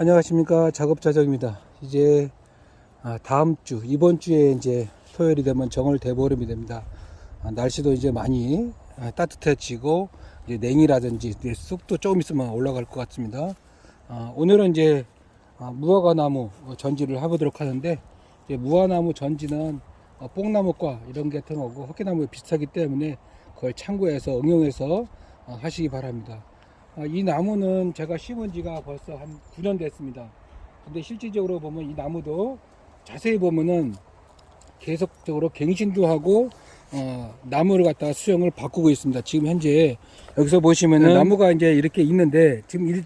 안녕하십니까 작업자정입니다. 이제 아, 다음 주 이번 주에 이제 토요일이 되면 정월 대보름이 됩니다. 아, 날씨도 이제 많이 아, 따뜻해지고 이제 냉이라든지 쑥도 조금 있으면 올라갈 것 같습니다. 아, 오늘은 이제 아, 무화과 나무 전지를 해보도록 하는데 무화나무 전지는 어, 뽕나무과 이런 게 거고 헛개나무에 비슷하기 때문에 그걸 참고해서 응용해서 어, 하시기 바랍니다. 아, 이 나무는 제가 심은 지가 벌써 한 9년 됐습니다. 근데 실질적으로 보면 이 나무도 자세히 보면은 계속적으로 갱신도 하고 어, 나무를 갖다가 수영을 바꾸고 있습니다. 지금 현재 여기서 보시면은 나무가 이제 이렇게 있는데 지금 일-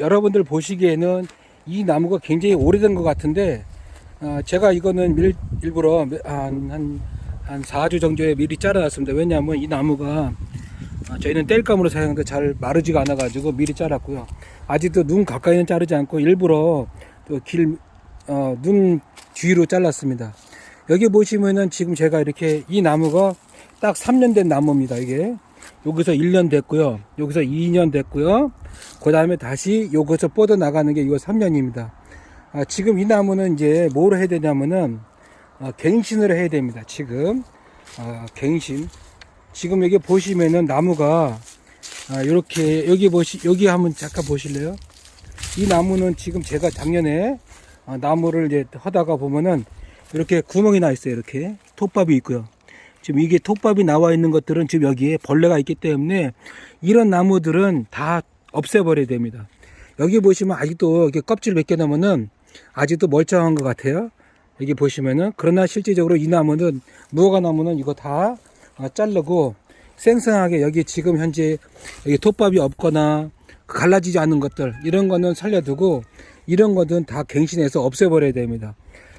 여러분들 보시기에는 이 나무가 굉장히 오래된 것 같은데 어, 제가 이거는 일, 일부러 한, 한, 한 4주 정도에 미리 잘라놨습니다. 왜냐하면 이 나무가 어, 저희는 땔감으로 사용하는데 잘 마르지가 않아 가지고 미리 잘랐고요. 아직도 눈 가까이는 자르지 않고 일부러 또길눈 어, 뒤로 잘랐습니다. 여기 보시면은 지금 제가 이렇게 이 나무가 딱 3년 된 나무입니다. 이게 여기서 1년 됐고요. 여기서 2년 됐고요. 그 다음에 다시 여기서 뻗어 나가는 게 이거 3년입니다. 아, 지금 이 나무는 이제 뭘 해야 되냐면은 어, 갱신을 해야 됩니다. 지금 아, 갱신. 지금 여기 보시면은 나무가 아, 이렇게 여기 보시 여기 한번 잠깐 보실래요? 이 나무는 지금 제가 작년에 아, 나무를 이제 하다가 보면은 이렇게 구멍이 나 있어요. 이렇게 톱밥이 있고요. 지금 이게 톱밥이 나와 있는 것들은 지금 여기에 벌레가 있기 때문에 이런 나무들은 다 없애버려야 됩니다. 여기 보시면 아직도 이렇게 껍질 몇 개 남으면 아직도 멀쩡한 것 같아요. 여기 보시면은 그러나 실질적으로 이 나무는 무화과 나무는 이거 다 어, 자르고 생생하게 여기 지금 현재 여기 톱밥이 없거나 갈라지지 않는 것들 이런 거는 살려두고 이런 거는 다 갱신해서 없애버려야 됩니다.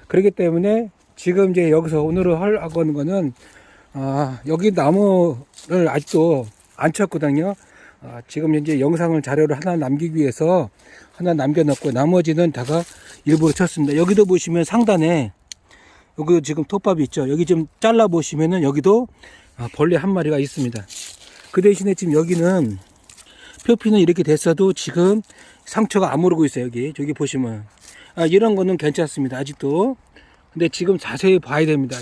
그렇기 때문에 지금 이제 여기서 오늘을 하려고 하는 거는 아, 여기 나무를 아직도 안 쳤거든요. 아, 지금 현재 영상을 자료를 하나 남기기 위해서 하나 남겨놓고 나머지는 다가 일부러 쳤습니다. 여기도 보시면 상단에 여기 지금 톱밥이 있죠. 여기 좀 잘라 보시면은 여기도 아, 벌레 한 마리가 있습니다. 그 대신에 지금 여기는 표피는 이렇게 됐어도 지금 상처가 안 오르고 있어요. 여기 저기 보시면 아, 이런 거는 괜찮습니다. 아직도 근데 지금 자세히 봐야 됩니다.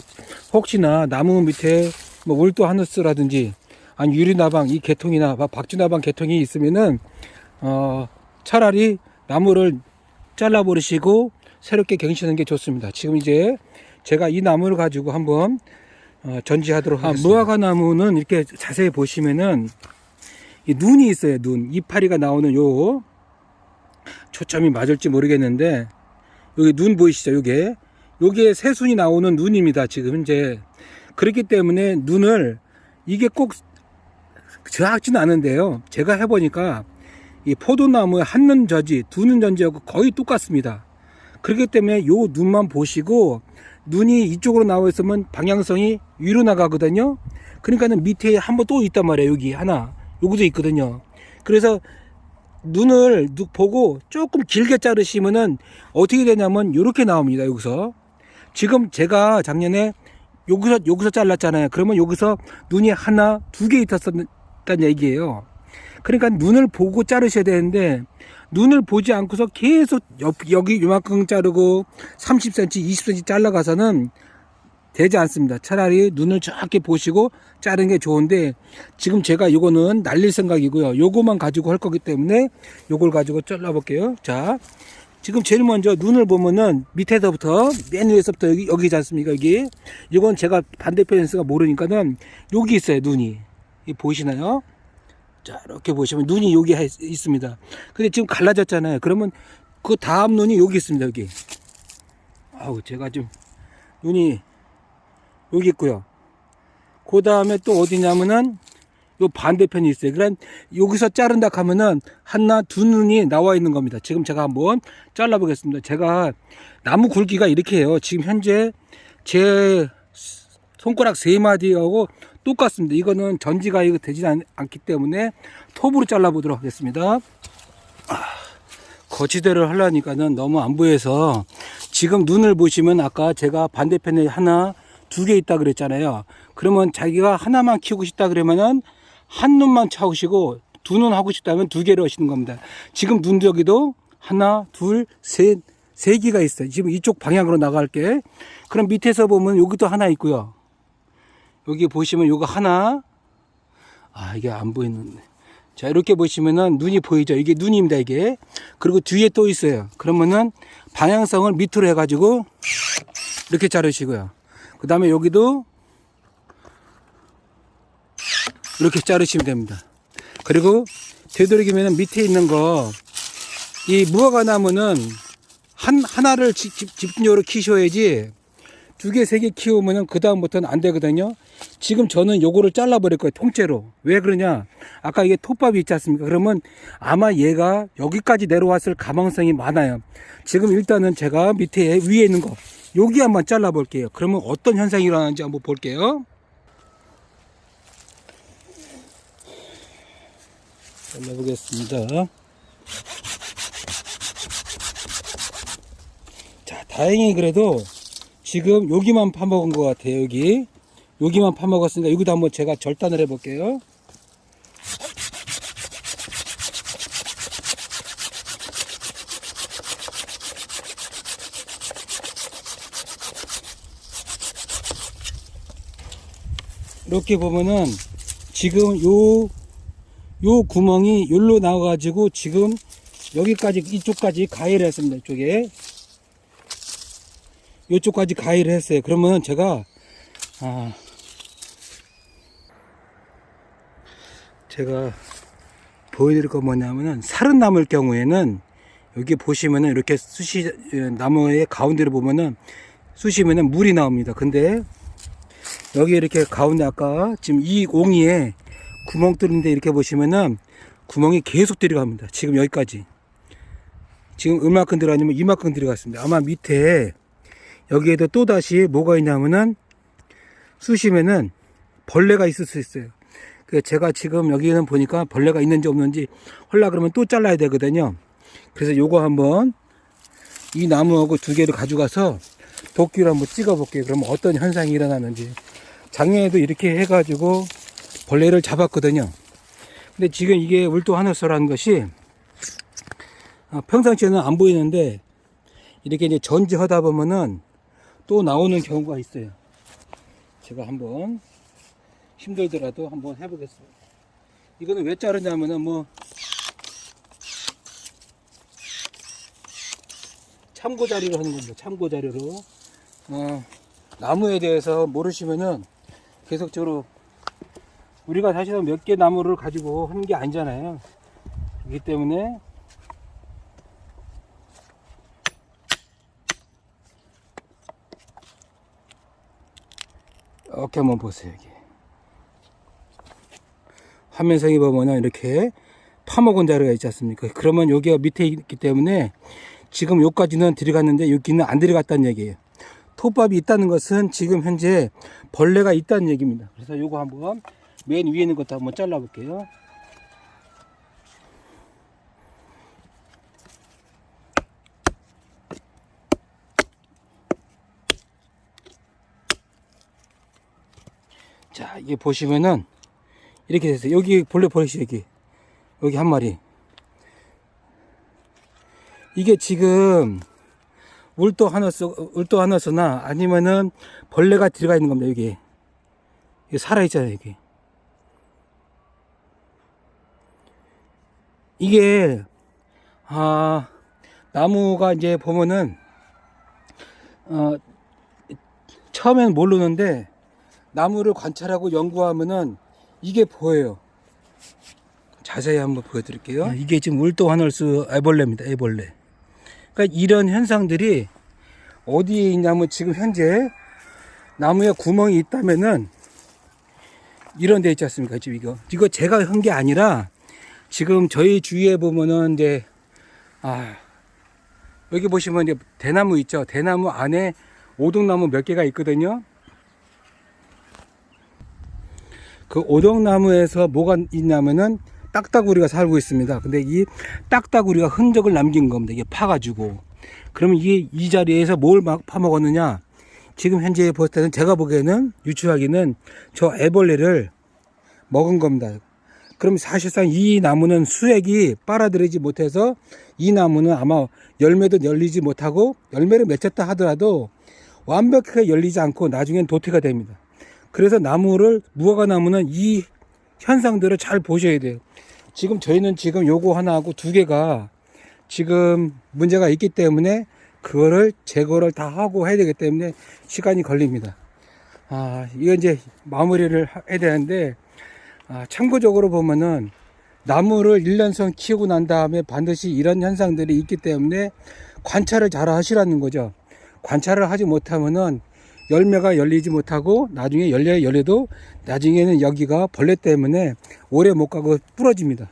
혹시나 나무 밑에 뭐 울도 하누스라든지 아니 유리나방 이 개통이나 막 박쥐나방 개통이 있으면은 어 차라리 나무를 잘라 버리시고 새롭게 갱신하는 게 좋습니다. 지금 이제 제가 이 나무를 가지고 한번 어, 전지하도록 하겠습니다. 무화과 나무는 이렇게 자세히 보시면은 이 눈이 있어요. 눈 이파리가 나오는 요 초점이 맞을지 모르겠는데 여기 눈 보이시죠? 요게 요게 새순이 나오는 눈입니다. 지금 현재 그렇기 때문에 눈을 이게 꼭 정확지는 않은데요. 제가 해보니까 이 포도나무의 한 눈 저지, 두 눈 전지하고 거의 똑같습니다. 그렇기 때문에 요 눈만 보시고 눈이 이쪽으로 나와 있으면 방향성이 위로 나가거든요. 그러니까는 밑에 한 번 또 있단 말이에요. 여기 하나. 여기도 있거든요. 그래서 눈을 누- 보고 조금 길게 자르시면은 어떻게 되냐면 이렇게 나옵니다. 여기서 지금 제가 작년에 여기서 여기서 잘랐잖아요. 그러면 여기서 눈이 하나 두 개 있었다는 얘기예요. 그러니까 눈을 보고 자르셔야 되는데 눈을 보지 않고서 계속 옆, 여기 요만큼 자르고 30cm, 20cm 잘라가서는 되지 않습니다. 차라리 눈을 정확히 보시고 자르는 게 좋은데 지금 제가 이거는 날릴 생각이고요. 요거만 가지고 할 거기 때문에 요걸 가지고 잘라 볼게요. 자, 지금 제일 먼저 눈을 보면은 밑에서부터 맨 위에서부터 여기 여기지 않습니까? 여기 이건 제가 반대편에서가 모르니까는 여기 있어요 눈이 이 보이시나요? 자 이렇게 보시면 눈이 여기 해- 있습니다. 근데 지금 갈라졌잖아요. 그러면 그 다음 눈이 여기 있습니다. 여기. 아우 제가 좀 눈이 여기 있고요. 그 다음에 또 어디냐면은 요 반대편이 있어요. 그럼 여기서 자른다 하면은 하나 두 눈이 나와 있는 겁니다. 지금 제가 한번 잘라 보겠습니다. 제가 나무 굵기가 이렇게 해요. 지금 현재 제 손가락 세 마디하고 똑같습니다. 이거는 전지가 이거 되지 않, 않기 때문에 톱으로 잘라 보도록 하겠습니다. 아, 거치대를 하려니까는 너무 안 보여서 지금 눈을 보시면 아까 제가 반대편에 하나 두 개 있다 그랬잖아요. 그러면 자기가 하나만 키우고 싶다 그러면은 한 눈만 차우시고 두 눈 하고 싶다면 두 개를 하시는 겁니다. 지금 눈 여기도 하나, 둘, 셋, 세 개가 있어요. 지금 이쪽 방향으로 나갈게. 그럼 밑에서 보면 여기도 하나 있고요. 여기 보시면 요거 하나. 아, 이게 안 보이는데. 자, 이렇게 보시면은 눈이 보이죠? 이게 눈입니다, 이게. 그리고 뒤에 또 있어요. 그러면은 방향성을 밑으로 해가지고 이렇게 자르시고요. 그 다음에 여기도 이렇게 자르시면 됩니다. 그리고 되도록이면 밑에 있는 거, 이 무화과 나무는 한, 하나를 집, 집, 집중적으로 키셔야지 두 개, 세 개 키우면은 그다음부터는 안 되거든요. 지금 저는 요거를 잘라버릴 거예요. 통째로. 왜 그러냐? 아까 이게 톱밥이 있지 않습니까? 그러면 아마 얘가 여기까지 내려왔을 가망성이 많아요. 지금 일단은 제가 밑에 위에 있는 거, 여기 한번 잘라볼게요. 그러면 어떤 현상이 일어나는지 한번 볼게요. 잘라보겠습니다. 자, 다행히 그래도 지금 여기만 파먹은 것 같아요, 여기. 여기만 파먹었으니까 여기도 한번 제가 절단을 해볼게요. 이렇게 보면은 지금 요, 요 구멍이 여기로 나와가지고 지금 여기까지, 이쪽까지 가위를 했습니다, 이쪽에. 이쪽까지 가위를 했어요. 그러면 제가 아 제가 보여드릴 거 뭐냐면은 살은 나물 경우에는 여기 보시면은 이렇게 쑤시 나무의 가운데를 보면은 쑤시면은 물이 나옵니다. 근데 여기 이렇게 가운데 아까 지금 이 옹이에 구멍 뚫는데 이렇게 보시면은 구멍이 계속 들어갑니다. 지금 여기까지. 지금 얼마큼 들어가냐면 이만큼 들어갔습니다. 아마 밑에 여기에도 또 다시 뭐가 있냐면은 쑤시면은 벌레가 있을 수 있어요. 그 제가 지금 여기는 보니까 벌레가 있는지 없는지 헐라 그러면 또 잘라야 되거든요. 그래서 요거 한번 이 나무하고 두 개를 가져가서 도끼로 한번 찍어 볼게요. 그러면 어떤 현상이 일어나는지. 작년에도 이렇게 해가지고 벌레를 잡았거든요. 근데 지금 이게 울도 하늘소라는 것이 어, 평상시에는 안 보이는데 이렇게 이제 전지하다 보면은 또 나오는 경우가 있어요. 제가 한번 힘들더라도 한번 해보겠습니다. 이거는 왜 자르냐면은 뭐 참고 자리로 하는 겁니다. 참고 자리로 어, 나무에 대해서 모르시면은 계속적으로 우리가 사실은 몇 개 나무를 가지고 하는 게 아니잖아요. 그렇기 때문에 이렇게 한번 보세요 여기 화면상에 보면은 이렇게 파먹은 자리가 있지 않습니까? 그러면 여기가 밑에 있기 때문에 지금 여기까지는 들어갔는데 여기는 안 들어갔다는 얘기예요. 톱밥이 있다는 것은 지금 현재 벌레가 있다는 얘기입니다. 그래서 요거 한번 맨 위에 있는 것도 한번 잘라 볼게요. 자, 이게 보시면은 이렇게 됐어요. 여기 벌레 버리시 여기. 여기 한 마리. 이게 지금 울도 하나서 울도 하나서나 아니면은 벌레가 들어가 있는 겁니다. 여기. 이게 살아 있잖아요, 여기. 이게 아 나무가 이제 보면은 어 처음엔 모르는데 나무를 관찰하고 연구하면은 이게 보여요. 자세히 한번 보여드릴게요. 이게 지금 울도 하늘수 애벌레입니다. 애벌레. 그러니까 이런 현상들이 어디에 있냐면 지금 현재 나무에 구멍이 있다면은 이런 데 있지 않습니까? 지금 이거. 이거 제가 한 게 아니라 지금 저희 주위에 보면은 이제 아 여기 보시면 이제 대나무 있죠. 대나무 안에 오동나무 몇 개가 있거든요. 그 오동나무에서 뭐가 있냐면은 딱따구리가 살고 있습니다. 근데 이 딱따구리가 흔적을 남긴 겁니다. 이게 파가지고. 그러면 이게 이 자리에서 뭘 막 파먹었느냐? 지금 현재 볼 때는 제가 보기에는 유추하기는 저 애벌레를 먹은 겁니다. 그럼 사실상 이 나무는 수액이 빨아들이지 못해서 이 나무는 아마 열매도 열리지 못하고 열매를 맺혔다 하더라도 완벽하게 열리지 않고 나중엔 도태가 됩니다. 그래서 나무를 무화과 나무는 이 현상들을 잘 보셔야 돼요. 지금 저희는 지금 요거 하나하고 두 개가 지금 문제가 있기 때문에 그거를 제거를 다 하고 해야 되기 때문에 시간이 걸립니다. 아, 이거 이제 마무리를 하- 해야 되는데, 아, 참고적으로 보면은 나무를 1년선 키우고 난 다음에 반드시 이런 현상들이 있기 때문에 관찰을 잘 하시라는 거죠. 관찰을 하지 못하면은 열매가 열리지 못하고 나중에 열려 열려도 나중에는 여기가 벌레 때문에 오래 못 가고 부러집니다.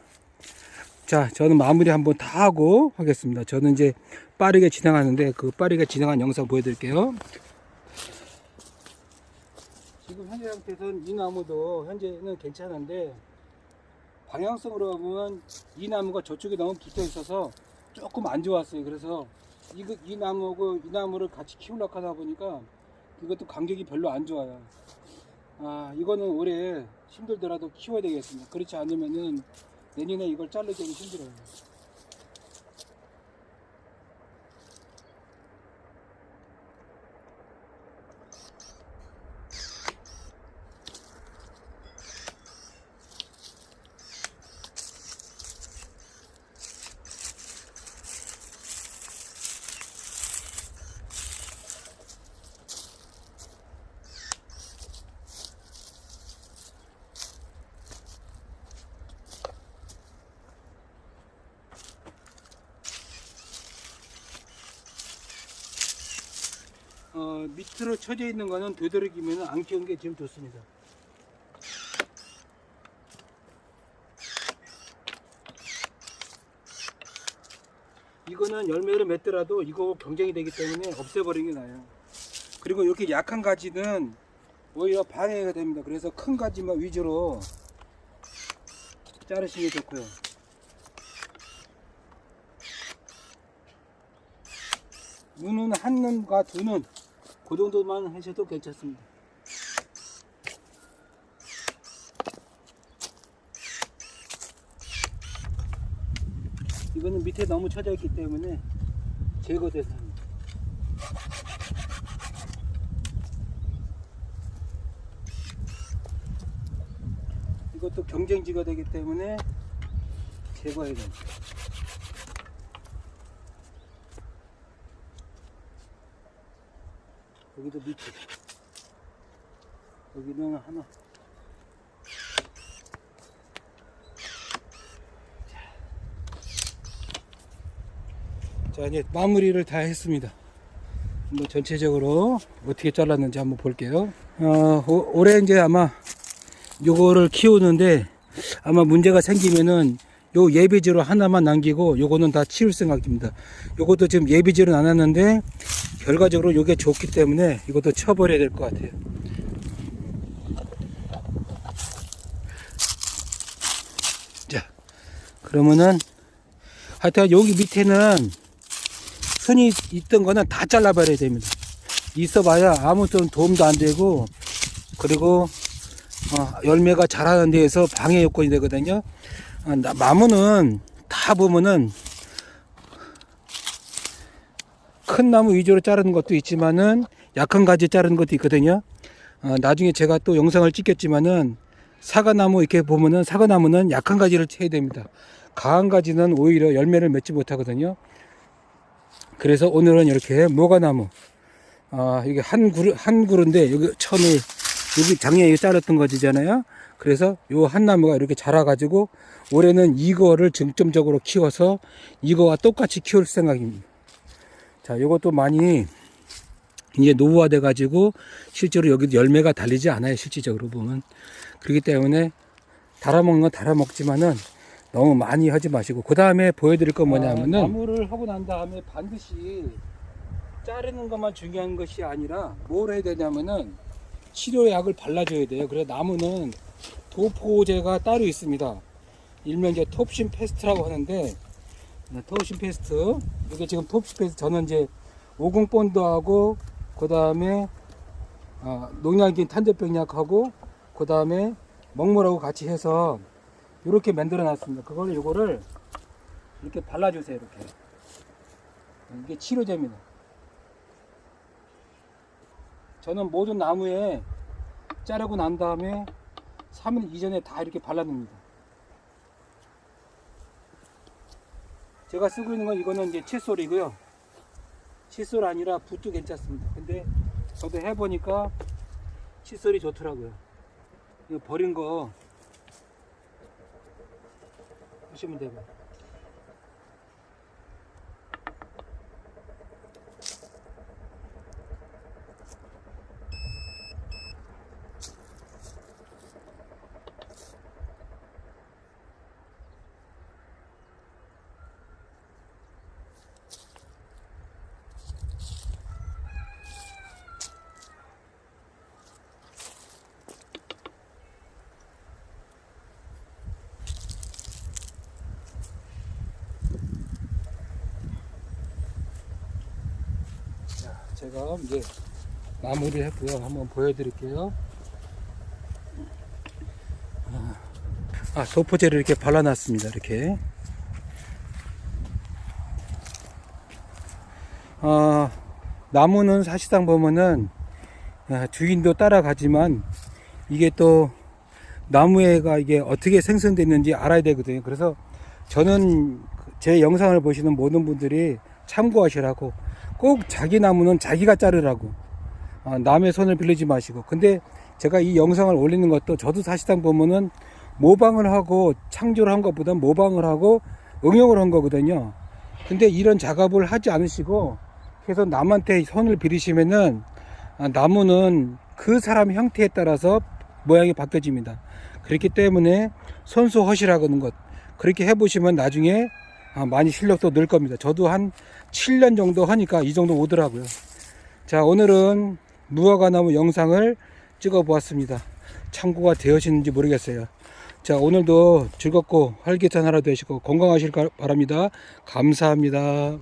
자, 저는 마무리 한번 다 하고 하겠습니다. 저는 이제 빠르게 진행하는데 그 빠르게 진행한 영상 보여드릴게요. 지금 현재 상태에서는 이 나무도 현재는 괜찮은데 방향성으로 보면 이 나무가 저쪽에 너무 붙어 있어서 조금 안 좋았어요. 그래서 이, 이 나무하고 이 나무를 같이 키우려고 하다 보니까 이것도 간격이 별로 안 좋아요. 아, 이거는 올해 힘들더라도 키워야 되겠습니다. 그렇지 않으면은 내년에 이걸 자르기는 힘들어요. 어, 밑으로 쳐져 있는 거는 되도록이면 안 키운 게 지금 좋습니다. 이거는 열매를 맺더라도 이거 경쟁이 되기 때문에 없애버리는 게 나아요. 그리고 이렇게 약한 가지는 오히려 방해가 됩니다. 그래서 큰 가지만 위주로 자르시는 게 좋고요. 눈은 한 눈과 두 눈, 그 정도만 하셔도 괜찮습니다. 이거는 밑에 너무 쳐져 있기 때문에 제거돼서 합니다. 이것도 경쟁지가 되기 때문에 제거해야 됩니다. 여기도 밑에. 여기는 하나. 자 이제 마무리를 다 했습니다. 뭐 전체적으로 어떻게 잘랐는지 한번 볼게요. 어, 오- 올해 이제 아마 요거를 키우는데 아마 문제가 생기면은 요 예비지로 하나만 남기고 요거는 다 치울 생각입니다 요것도 지금 예비지로 나눴는데 결과적으로 요게 좋기 때문에 이것도 쳐버려야 될 것 같아요. 자, 그러면은 하여튼 여기 밑에는 순이 있던 거는 다 잘라버려야 됩니다. 있어봐야 아무튼 도움도 안 되고 그리고 어, 열매가 자라는 데에서 방해 요건이 되거든요. 어, 나- 나무는 다 보면은 큰 나무 위주로 자르는 것도 있지만은 약한 가지 자르는 것도 있거든요. 어, 나중에 제가 또 영상을 찍겠지만은 사과나무 이렇게 보면은 사과나무는 약한 가지를 쳐야 됩니다. 강한 가지는 오히려 열매를 맺지 못하거든요. 그래서 오늘은 이렇게 모과나무, 아 이게 한 그루 한 그루인데 여기 천을 여기 작년에 잘랐던 거지잖아요. 그래서 요 한 나무가 이렇게 자라가지고 올해는 이거를 중점적으로 키워서 이거와 똑같이 키울 생각입니다. 자, 이것도 많이 이제 노후화돼 가지고 실제로 여기 열매가 달리지 않아요. 실질적으로 보면. 그렇기 때문에 달아먹는 건 달아먹지만은 너무 많이 하지 마시고 그 다음에 보여드릴 건 뭐냐면은 나무를 하고 난 다음에 반드시 자르는 것만 중요한 것이 아니라 뭘 해야 되냐면은 치료약을 발라줘야 돼요. 그래서 나무는 도포제가 따로 있습니다. 일명 이제 톱신 페스트라고 하는데 네, 토신 페스트 이게 지금 톱신 페스트 저는 이제 오공 본드하고 그 다음에 어, 농약인 탄저병약하고 그 다음에 먹물하고 같이 해서 이렇게 만들어 놨습니다. 그걸 요거를 이렇게 발라주세요. 이렇게 이게 치료제입니다. 저는 모든 나무에 자르고 난 다음에 3일 이전에 다 이렇게 발라놓습니다. 제가 쓰고 있는 건 이거는 이제 칫솔이고요. 칫솔 아니라 붓도 괜찮습니다. 근데 저도 해보니까 칫솔이 좋더라고요. 이거 버린 거 보시면. 자, 제가 이제 마무리 했고요. 한번 보여드릴게요. 아, 소포제를 이렇게 발라놨습니다. 이렇게. 아, 나무는 사실상 보면은 아, 주인도 따라가지만 이게 또 나무에가 이게 어떻게 생성됐는지 알아야 되거든요. 그래서 저는 제 영상을 보시는 모든 분들이 참고하시라고 꼭 자기 나무는 자기가 자르라고. 아, 남의 손을 빌리지 마시고. 근데 제가 이 영상을 올리는 것도 저도 사실상 보면은 모방을 하고 창조를 한 것보다 모방을 하고 응용을 한 거거든요. 근데 이런 작업을 하지 않으시고 계속 남한테 손을 빌리시면은 아, 나무는 그 사람 형태에 따라서 모양이 바뀌어집니다. 그렇기 때문에 손수 허실하는 것 그렇게 해보시면 나중에 아, 많이 실력도 늘 겁니다. 저도 한 7년 정도 하니까 이 정도 오더라고요. 자, 오늘은 무화과나무 영상을 찍어 보았습니다. 참고가 되어지는지 모르겠어요. 자, 오늘도 즐겁고 활기찬 하루 되시고 건강하실 바랍니다. 감사합니다.